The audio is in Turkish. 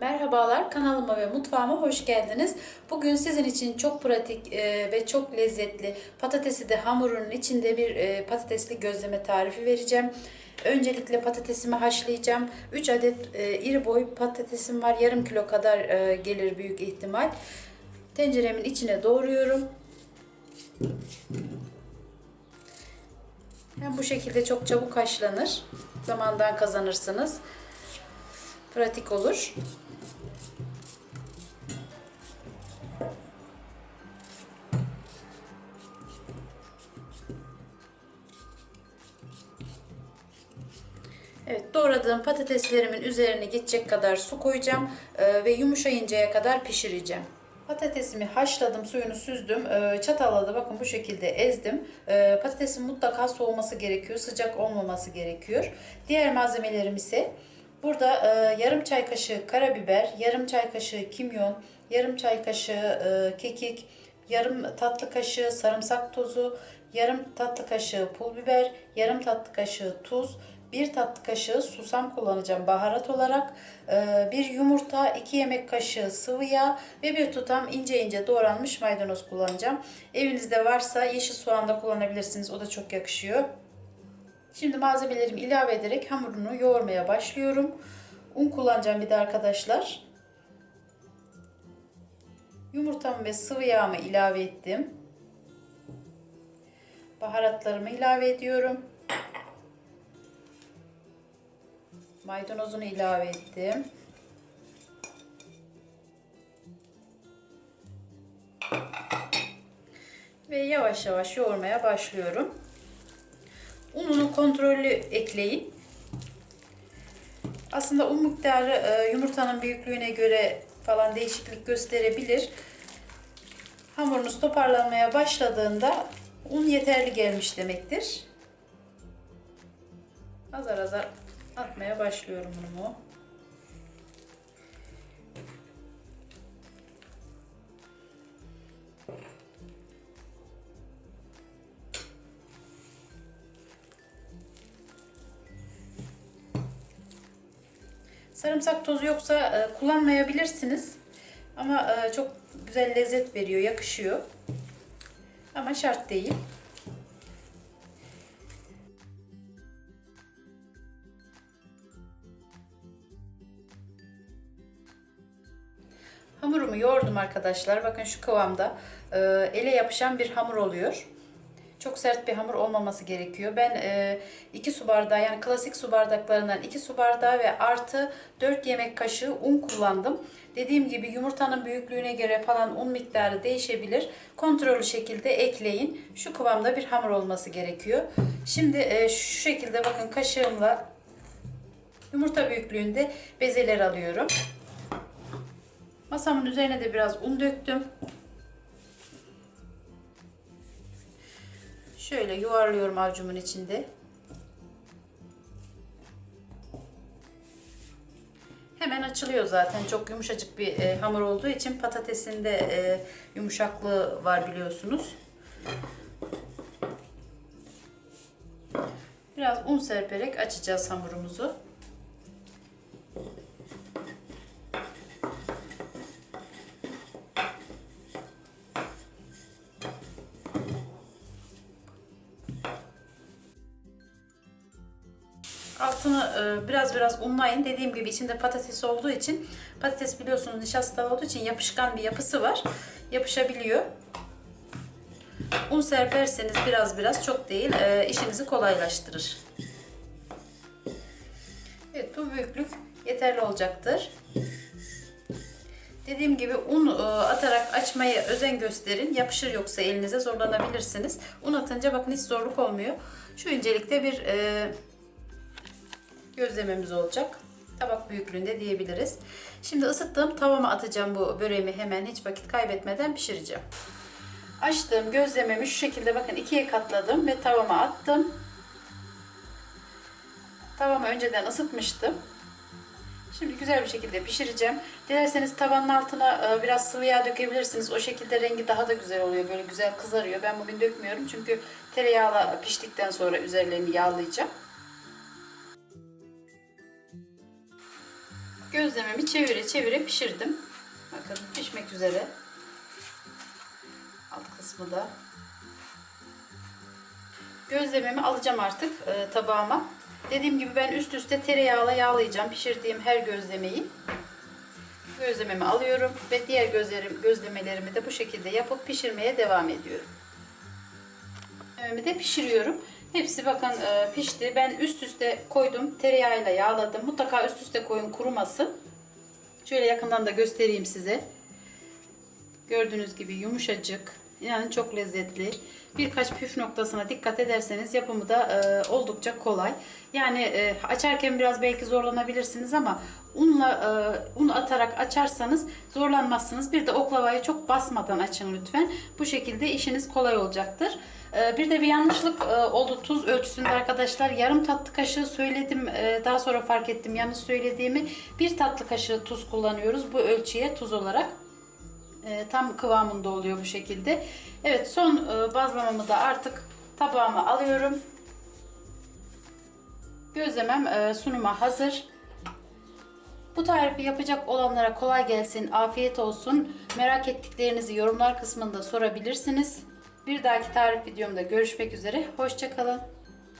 Merhabalar kanalıma ve mutfağıma hoş geldiniz. Bugün sizin için çok pratik e, ve çok lezzetli patatesi de hamurunun içinde bir e, patatesli gözleme tarifi vereceğim. Öncelikle patatesimi haşlayacağım. 3 adet e, iri boy patatesim var. Yarım kilo kadar gelir büyük ihtimal. Tenceremin içine doğruyorum. Hem bu şekilde çok çabuk haşlanır. Zamandan kazanırsınız. Pratik olur. Evet doğradığım patateslerimin üzerine geçecek kadar su koyacağım e, ve yumuşayıncaya kadar pişireceğim. Patatesimi haşladım, suyunu süzdüm. E, çatalla da bakın bu şekilde ezdim. E, patatesin mutlaka soğuması gerekiyor, sıcak olmaması gerekiyor. Diğer malzemelerim ise burada e, yarım çay kaşığı karabiber, yarım çay kaşığı kimyon, yarım çay kaşığı e, kekik, yarım tatlı kaşığı sarımsak tozu, yarım tatlı kaşığı pul biber, yarım tatlı kaşığı tuz, 1 tatlı kaşığı susam kullanacağım baharat olarak. Ee, bir yumurta, 2 yemek kaşığı sıvı yağ ve bir tutam ince ince doğranmış maydanoz kullanacağım. Evinizde varsa yeşil soğan da kullanabilirsiniz. O da çok yakışıyor. Şimdi malzemelerimi ilave ederek hamurunu yoğurmaya başlıyorum. Un kullanacağım bir de arkadaşlar. Yumurtamı ve sıvı yağımı ilave ettim. Baharatlarımı ilave ediyorum. Maydanozunu ilave ettim. Ve yavaş yavaş yoğurmaya başlıyorum. Ununu kontrollü ekleyin. Aslında un miktarı e, yumurtanın büyüklüğüne göre falan değişiklik gösterebilir. Hamurunuz toparlanmaya başladığında un yeterli gelmiş demektir. Azar azar atmaya başlıyorum unumu. Sarımsak tozu yoksa e, kullanmayabilirsiniz. Ama e, çok güzel lezzet veriyor, yakışıyor. Ama şart değil. Hamurumu yoğurdum arkadaşlar. Bakın şu kıvamda e, ele yapışan bir hamur oluyor. Çok sert bir hamur olmaması gerekiyor. Ben 2 e, su bardağı yani klasik su bardaklarından 2 su bardağı ve artı 4 yemek kaşığı un kullandım. Dediğim gibi yumurtanın büyüklüğüne göre falan un miktarı değişebilir. Kontrollü şekilde ekleyin. Şu kıvamda bir hamur olması gerekiyor. Şimdi e, şu şekilde bakın kaşığımla yumurta büyüklüğünde bezeler alıyorum. Masamın üzerine de biraz un döktüm. Şöyle yuvarlıyorum avucumun içinde. Hemen açılıyor zaten. Çok yumuşacık bir e, hamur olduğu için patatesinde e, yumuşaklığı var biliyorsunuz. Biraz un serperek açacağız hamurumuzu. Altını e, biraz biraz unlayın. Dediğim gibi içinde patates olduğu için patates biliyorsunuz nişastalı olduğu için yapışkan bir yapısı var. Yapışabiliyor. Un serperseniz biraz biraz çok değil e, işinizi kolaylaştırır. Evet bu büyüklük yeterli olacaktır. Dediğim gibi un e, atarak açmaya özen gösterin. Yapışır yoksa elinize zorlanabilirsiniz. Un atınca bakın hiç zorluk olmuyor. Şu incelikte bir gözlememiz olacak. Tabak büyüklüğünde diyebiliriz. Şimdi ısıttığım tavama atacağım bu böreğimi hemen hiç vakit kaybetmeden pişireceğim. Açtığım gözlememi şu şekilde bakın ikiye katladım ve tavama attım. Tavamı önceden ısıtmıştım. Şimdi güzel bir şekilde pişireceğim. Dilerseniz tavanın altına e, biraz sıvı yağ dökebilirsiniz. O şekilde rengi daha da güzel oluyor. Böyle güzel kızarıyor. Ben bugün dökmüyorum çünkü tereyağla piştikten sonra üzerlerini yağlayacağım. Gözlememi çevire çevire pişirdim. Bakın pişmek üzere. Alt kısmı da. Gözlememi alacağım artık e, tabağıma. Dediğim gibi ben üst üste tereyağla yağlayacağım pişirdiğim her gözlemeyi. Gözlememi alıyorum ve diğer gözlerim, gözlemelerimi de bu şekilde yapıp pişirmeye devam ediyorum. Gözlememi de pişiriyorum. Hepsi bakın e, pişti. Ben üst üste koydum. Tereyağıyla yağladım. Mutlaka üst üste koyun kurumasın. Şöyle yakından da göstereyim size. Gördüğünüz gibi yumuşacık. Yani çok lezzetli. Birkaç püf noktasına dikkat ederseniz yapımı da e, oldukça kolay. Yani e, açarken biraz belki zorlanabilirsiniz ama unla e, un atarak açarsanız zorlanmazsınız. Bir de oklavayı çok basmadan açın lütfen. Bu şekilde işiniz kolay olacaktır. E, bir de bir yanlışlık e, oldu tuz ölçüsünde arkadaşlar. Yarım tatlı kaşığı söyledim. E, daha sonra fark ettim yanlış söylediğimi. Bir tatlı kaşığı tuz kullanıyoruz bu ölçüye tuz olarak. E, tam kıvamında oluyor bu şekilde. Evet son e, bazlamamı da artık tabağıma alıyorum. Gözlemem e, sunuma hazır. Bu tarifi yapacak olanlara kolay gelsin, afiyet olsun. Merak ettiklerinizi yorumlar kısmında sorabilirsiniz. Bir dahaki tarif videomda görüşmek üzere. Hoşçakalın.